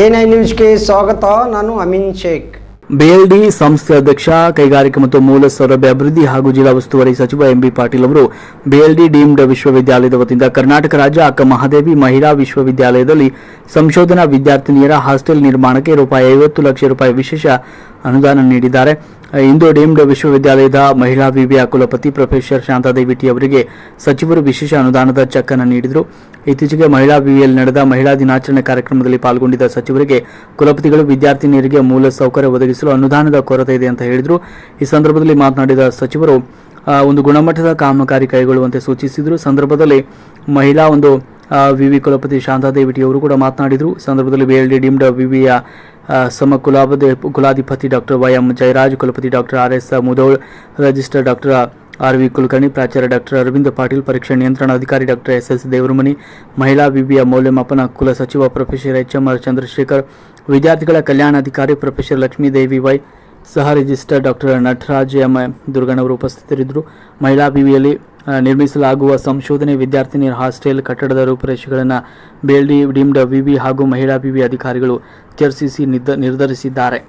N I ನ್ಯೂಸ್ಗೆ ಸ್ವಾಗತ, ನಾನು ಅಮಿನ್ ಶೇಖ್. ಬಿಎಲ್ಡಿ ಸಂಸ್ಥೆ ಅಧ್ಯಕ್ಷ, ಕೈಗಾರಿಕೆ ಮತ್ತು ಮೂಲ ಸೌಲಭ್ಯ ಅಭಿವೃದ್ಧಿ ಹಾಗೂ ಜಿಲ್ಲಾ ಉಸ್ತುವಾರಿ ಸಚಿವ ಎಂಬಿ ಪಾಟೀಲ್ ಅವರು ಬಿಎಲ್ಡಿ ಡೀಮ್ಡ್ ವಿಶ್ವವಿದ್ಯಾಲಯದ ವತಿಯಿಂದ ಕರ್ನಾಟಕ ರಾಜ್ಯ ಅಕ್ಕ ಮಹಾದೇವಿ ಮಹಿಳಾ ವಿಶ್ವವಿದ್ಯಾಲಯದಲ್ಲಿ ಸಂಶೋಧನಾ ವಿದ್ಯಾರ್ಥಿನಿಯರ ಹಾಸ್ಟೆಲ್ ನಿರ್ಮಾಣಕ್ಕೆ ರೂಪಾಯಿ ಐವತ್ತು ಲಕ್ಷ ರೂಪಾಯಿ ವಿಶೇಷ ಅನುದಾನ ನೀಡಿದ್ದಾರೆ. ಇಂದು ಡೀಮ್ಡ್ ವಿಶ್ವವಿದ್ಯಾಲಯದ ಮಹಿಳಾ ವಿವಿಯ ಕುಲಪತಿ ಪ್ರೊಫೆಸರ್ ಶಾಂತಾದೇವಿ ಟಿ ಅವರಿಗೆ ಸಚಿವರು ವಿಶೇಷ ಅನುದಾನದ ಚೆಕ್ ಅನ್ನು ನೀಡಿದರು. ಇತ್ತೀಚೆಗೆ ಮಹಿಳಾ ವಿವಿಯಲ್ಲಿ ನಡೆದ ಮಹಿಳಾ ದಿನಾಚರಣೆ ಕಾರ್ಯಕ್ರಮದಲ್ಲಿ ಪಾಲ್ಗೊಂಡಿದ್ದ ಸಚಿವರಿಗೆ ಕುಲಪತಿಗಳು ವಿದ್ಯಾರ್ಥಿನಿಯರಿಗೆ ಮೂಲ ಸೌಕರ್ಯ ಒದಗಿಸಲು ಅನುದಾನದ ಕೊರತೆ ಇದೆ ಅಂತ ಹೇಳಿದರು. ಈ ಸಂದರ್ಭದಲ್ಲಿ ಮಾತನಾಡಿದ ಸಚಿವರು ಒಂದು ಗುಣಮಟ್ಟದ ಕಾಮಗಾರಿ ಕೈಗೊಳ್ಳುವಂತೆ ಸೂಚಿಸಿದರು. ಸಂದರ್ಭದಲ್ಲಿ ಮಹಿಳಾ ಒಂದು ಆ, ವಿವಿ ಕುಲಪತಿ ಶಾಂತಾ ದೇವಿಟಿ ಅವರು ಕೂಡ ಮಾತನಾಡಿದರು. ಸಂದರ್ಭದಲ್ಲಿ ಬಿಎಲ್ಡಿ ಡಿಮ್ಡ ವಿವಿಯ ಸಮ ಕುಲಾಪತಿ ಕುಲಾಧಿಪತಿ ಡಾಕ್ಟರ್ ವೈ ಎಂ ಜಯರಾಜ್ ಕುಲಪತಿ doctor R S Mudhol register doctor R V Kulkarni ಪ್ರಾಚಾರ್ಯ ಡಾಕ್ಟರ್ ಅರವಿಂದ್ ಪಾಟೀಲ್ ಪರೀಕ್ಷಾ ನಿಯಂತ್ರಣ ಅಧಿಕಾರಿ ಡಾಕ್ಟರ್ ಎಸ್ ಎಸ್ ದೇವರಮನಿ ಮಹಿಳಾ ವಿವಿಯ ಮೌಲ್ಯಮಾಪನ ಕುಲ ಸಚಿವ professor H M R Chandrashekhar ವಿದ್ಯಾರ್ಥಿಗಳ ಕಲ್ಯಾಣಾಧಿಕಾರಿ ಪ್ರೊಫೆಸರ್ ಲಕ್ಷ್ಮೀದೇವಿ ವೈ ಸಹ ರಿಜಿಸ್ಟರ್ ಡಾಕ್ಟರ್ ನಟರಾಜ್ ಎಂ ದುರ್ಗಣ್ಣವರು ಉಪಸ್ಥಿತರಿದ್ದರು. ಮಹಿಳಾ ವಿವಿಯಲ್ಲಿ ನಿರ್ಮಿಸಲಾಗುವ ಸಂಶೋಧನೆ ವಿದ್ಯಾರ್ಥಿನಿಯರ ಹಾಸ್ಟೆಲ್ ಕಟ್ಟಡದ ರೂಪುರೇಷೆಗಳನ್ನು ಬೇಲ್ಡಿ ಡಿಮ್ಡ್, ವಿವಿ ಹಾಗೂ ಮಹಿಳಾ ವಿವಿ ಅಧಿಕಾರಿಗಳು ಚರ್ಚಿಸಿ ನಿರ್ಧ- ನಿರ್ಧರಿಸಿದ್ದಾರೆ.